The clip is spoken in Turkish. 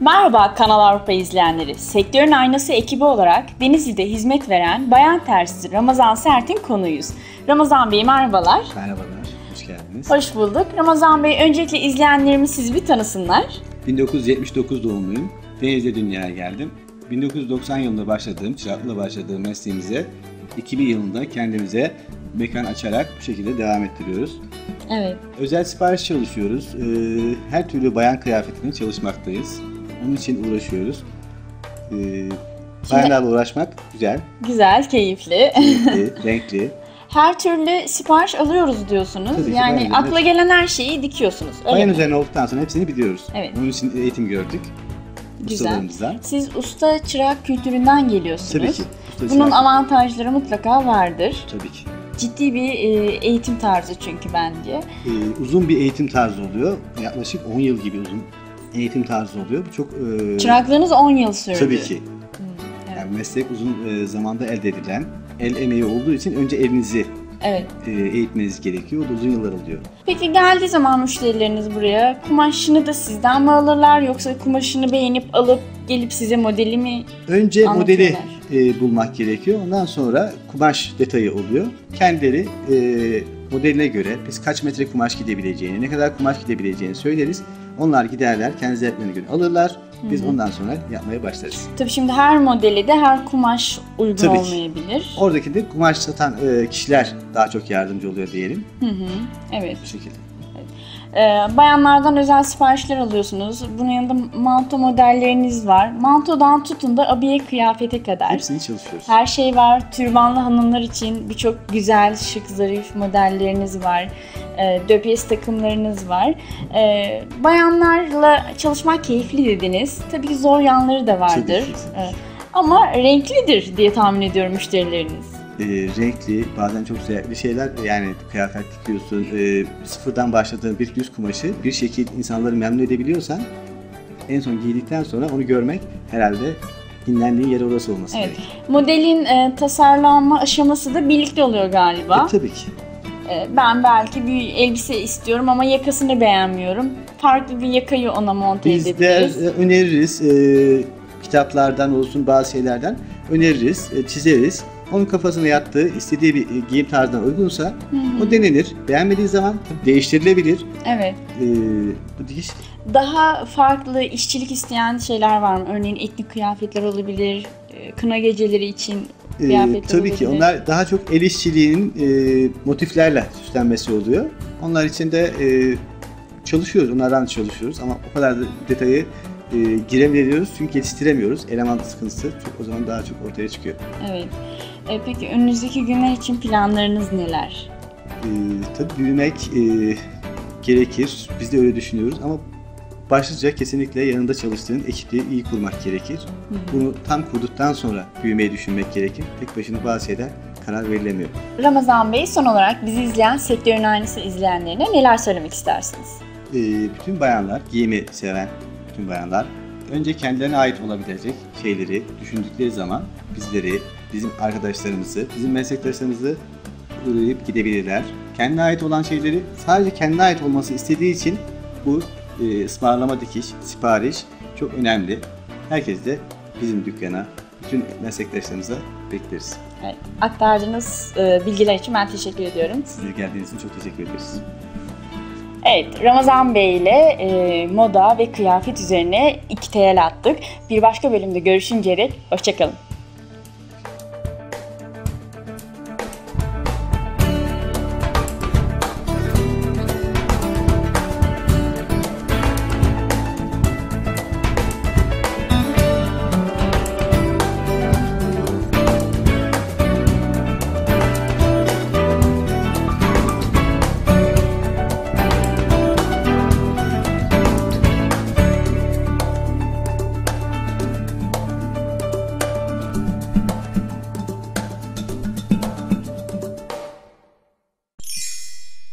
Merhaba Kanal Avrupa izleyenleri. Sektörün aynası ekibi olarak Denizli'de hizmet veren bayan terzisi Ramazan Sert'in konuyuz. Ramazan Bey merhabalar. Merhabalar, hoş geldiniz. Hoş bulduk. Ramazan Bey öncelikle izleyenlerimiz sizi bir tanısınlar. 1979 doğumluyum. Denizli'de dünyaya geldim. 1990 yılında başladığım, çıraklıkla başladığım mesleğimize 2000 yılında kendimize mekan açarak bu şekilde devam ettiriyoruz. Evet. Özel sipariş çalışıyoruz. Ee, her türlü bayan kıyafetine çalışmaktayız. Onun için uğraşıyoruz. Ee, bayanlarla uğraşmak güzel, Güzel, keyifli. keyifli, renkli. Her türlü sipariş alıyoruz diyorsunuz. Tabii ki, yani bayan akla üzerine- gelen her şeyi dikiyorsunuz. Öyle Bayan mi? üzerine olduktan sonra hepsini biliyoruz. Evet. Bunun için eğitim gördük. Güzel. Ustalarımızdan. Siz usta çırak kültüründen geliyorsunuz. Tabii ki. Usta Bunun çırak- avantajları mutlaka vardır. Tabii ki. Ciddi bir e, eğitim tarzı çünkü bence. Ee, uzun bir eğitim tarzı oluyor. Yaklaşık 10 yıl gibi uzun eğitim tarzı oluyor. Bu çok e, Çıraklığınız 10 yıl sürdü. tabii ki. evet. Yani meslek uzun e, zamanda elde edilen el emeği olduğu için önce elinizi Evet. e, eğitmeniz gerekiyor. O da uzun yıllar alıyor. Peki geldiği zaman müşterileriniz buraya kumaşını da sizden mi alırlar yoksa kumaşını beğenip alıp gelip size modeli mi? Önce modeli Anlatıyorlar. e, bulmak gerekiyor. Ondan sonra kumaş detayı oluyor. Kendileri e, modeline göre biz kaç metre kumaş gidebileceğini, ne kadar kumaş gidebileceğini söyleriz. Onlar giderler, kendi zevklerine göre alırlar. Biz ondan sonra yapmaya başlarız. Tabii şimdi her modeli de her kumaş uygun Tabii ki. olmayabilir. Oradaki de kumaş satan e, kişiler daha çok yardımcı oluyor diyelim. Hı hı. Evet. Bu şekilde. Ee, bayanlardan özel siparişler alıyorsunuz. Bunun yanında manto modelleriniz var. Mantodan tutun da abiye kıyafete kadar. Hepsini çalışıyoruz. Her şey var. Türbanlı hanımlar için birçok güzel, şık, zarif modelleriniz var. E, döpyes takımlarınız var. E, bayanlarla çalışmak keyifli dediniz. Tabii ki zor yanları da vardır. E, ama renklidir diye tahmin ediyorum müşterileriniz. E, renkli, bazen çok zevkli şeyler. Yani kıyafet dikiyorsun, e, sıfırdan başladığın bir düz kumaşı bir şekilde insanları memnun edebiliyorsan en son giydikten sonra onu görmek herhalde dinlendiğin yer orası olması Evet. gerekiyor. Modelin e, tasarlanma aşaması da birlikte oluyor galiba. E, tabii ki. E, ben belki bir elbise istiyorum ama yakasını beğenmiyorum. Farklı bir yakayı ona monte Biz de edebiliriz. e, öneririz. e, kitaplardan olsun bazı şeylerden öneririz, e, çizeriz. Onun kafasına yattığı, istediği bir e, giyim tarzına uygunsa o denenir. Beğenmediği zaman değiştirilebilir. Evet. E, bu dikiş Daha farklı işçilik isteyen şeyler var mı? Örneğin etnik kıyafetler olabilir, e, kına geceleri için Kıyafetler tabii ki onlar daha çok el işçiliğinin e, motiflerle süslenmesi oluyor. Onlar için de e, çalışıyoruz, onlardan çalışıyoruz ama o kadar da detayı e, girebiliyoruz çünkü yetiştiremiyoruz. Eleman sıkıntısı çok o zaman daha çok ortaya çıkıyor. Evet. E, peki önünüzdeki günler için planlarınız neler? E, tabii büyümek e, gerekir, biz de öyle düşünüyoruz ama başlıca kesinlikle yanında çalıştığın ekibi iyi kurmak gerekir. Bunu tam kurduktan sonra büyümeyi düşünmek gerekir. Tek başına bazı şeyler karar verilemiyor. Ramazan Bey son olarak bizi izleyen sektörün aynısı izleyenlerine neler söylemek istersiniz? e, bütün bayanlar, giyimi seven bütün bayanlar önce kendilerine ait olabilecek şeyleri düşündükleri zaman bizleri, bizim arkadaşlarımızı, bizim meslektaşlarımızı uğrayıp gidebilirler. Kendine ait olan şeyleri sadece kendine ait olması istediği için bu e, ısmarlama dikiş, sipariş çok önemli. Herkes de bizim dükkana, bütün meslektaşlarımıza bekleriz. Evet, aktardığınız e, bilgiler için ben teşekkür ediyorum. Size geldiğiniz için çok teşekkür ederiz. Evet, Ramazan Bey ile e, moda ve kıyafet üzerine iki teyel attık. Bir başka bölümde görüşünceye dek hoşçakalın.